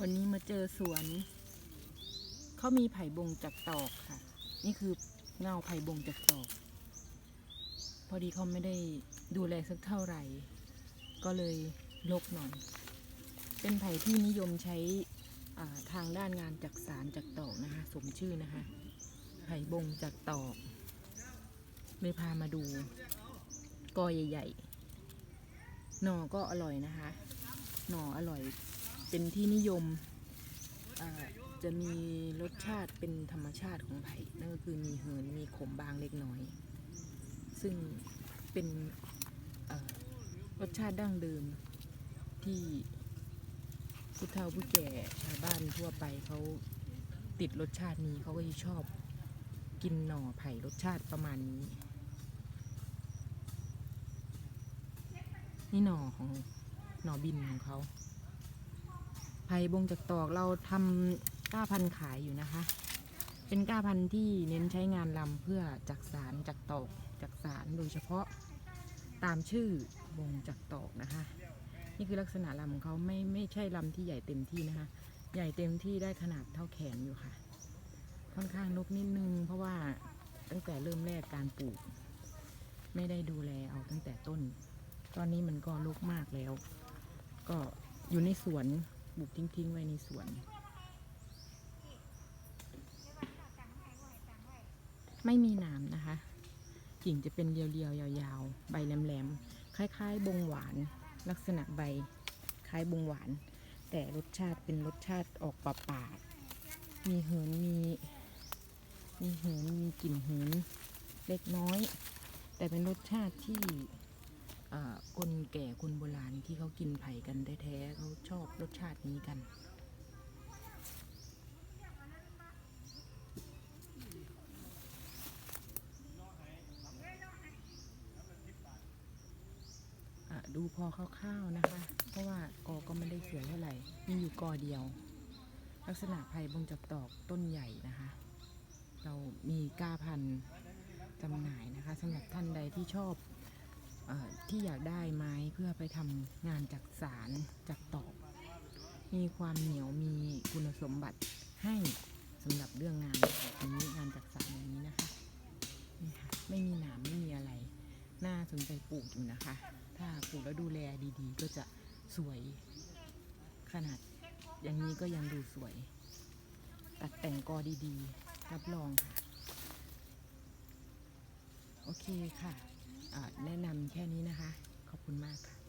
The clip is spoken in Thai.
วันนี้มาเจอสวนเขามีไผ่บงจากตอกค่ะ นี่คือเงาไผ่บงจากตอก พอดีเขาไม่ได้ดูแลสักเท่าไหร่ ก็เลยลกหน่อย เป็นไผ่ที่นิยมใช้ทางด้านงานจักสารจากตอกนะคะ สมชื่อนะคะ ไผ่บงจากตอกเลยพามาดู กอใหญ่ๆ หน่อก็อร่อยนะคะ หน่ออร่อย เป็นที่นิยมจะมีรสชาติเป็นธรรมชาติของไผ่นั่นก็คือมีเหินมีขมบางเล็กน้อย ซึ่งเป็นรสชาติดั้งเดิมที่ผู้เฒ่าผู้แก่ชาวบ้านทั่วไปเขาติดรสชาตินี้เขาก็จะชอบกินหน่อไผ่รสชาติประมาณนี้ นี่หน่อของหน่อบินของเขา ไผ่บงจากตอกเราทำก้าพันขายอยู่นะคะ เป็นก้าพันที่เน้นใช้งานลำเพื่อจักสารจักตอกจักสารโดยเฉพาะตามชื่อบงจักตอกนะคะ นี่คือลักษณะลำของเขาไม่ไม่ใช่ลำที่ใหญ่เต็มที่นะคะ ใหญ่เต็มที่ได้ขนาดเท่าแขนอยู่ค่ะ ค่อนข้างลกนิดนึง เพราะว่าตั้งแต่เริ่มแรกการปลูก ไม่ได้ดูแลเอาตั้งแต่ต้น ตอนนี้มันก็ลกมากแล้ว ก็อยู่ในสวน ปลูกทิ้งๆไว้ในสวน ไม่มีหนามนะคะ กิ่งจะเป็นเรียวๆ ยาวๆ ใบแหลมๆ คล้ายๆ บงหวาน ลักษณะใบคล้ายบงหวาน แต่รสชาติเป็นรสชาติออกปาดๆมีเหินมี มีเหินมีกลิ่นเหินเล็กน้อย แต่เป็นรสชาติที่ แก่คนโบราณที่เขากินไผ่กันแท้ๆเขาชอบรสชาตินี้กันอะดูพอคร่าวๆนะคะ เพราะว่ากอก็ไม่ได้สวยเท่าไหร่ มีอยู่กอเดียว ลักษณะไผ่บงจับตอกต้นใหญ่นะคะ เรามีก้าพันจำหน่ายนะคะสำหรับท่านใดที่ชอบ ที่อยากได้ไม้เพื่อไปทำงานจักสารจักตอก มีความเหนียวมีคุณสมบัติให้สำหรับเรื่องงานแบบนี้งานจักสารอย่างนี้นะคะนี่ค่ะไม่มีหนามไม่มีอะไร น่าสนใจปลูกอยู่นะคะ ถ้าปลูกแล้วดูแลดีๆ ก็จะสวยขนาดอย่างนี้ก็ยังดูสวย ตัดแต่งกอดีๆ รับรองค่ะ โอเคค่ะ แนะนำแค่นี้นะคะ ขอบคุณมากค่ะ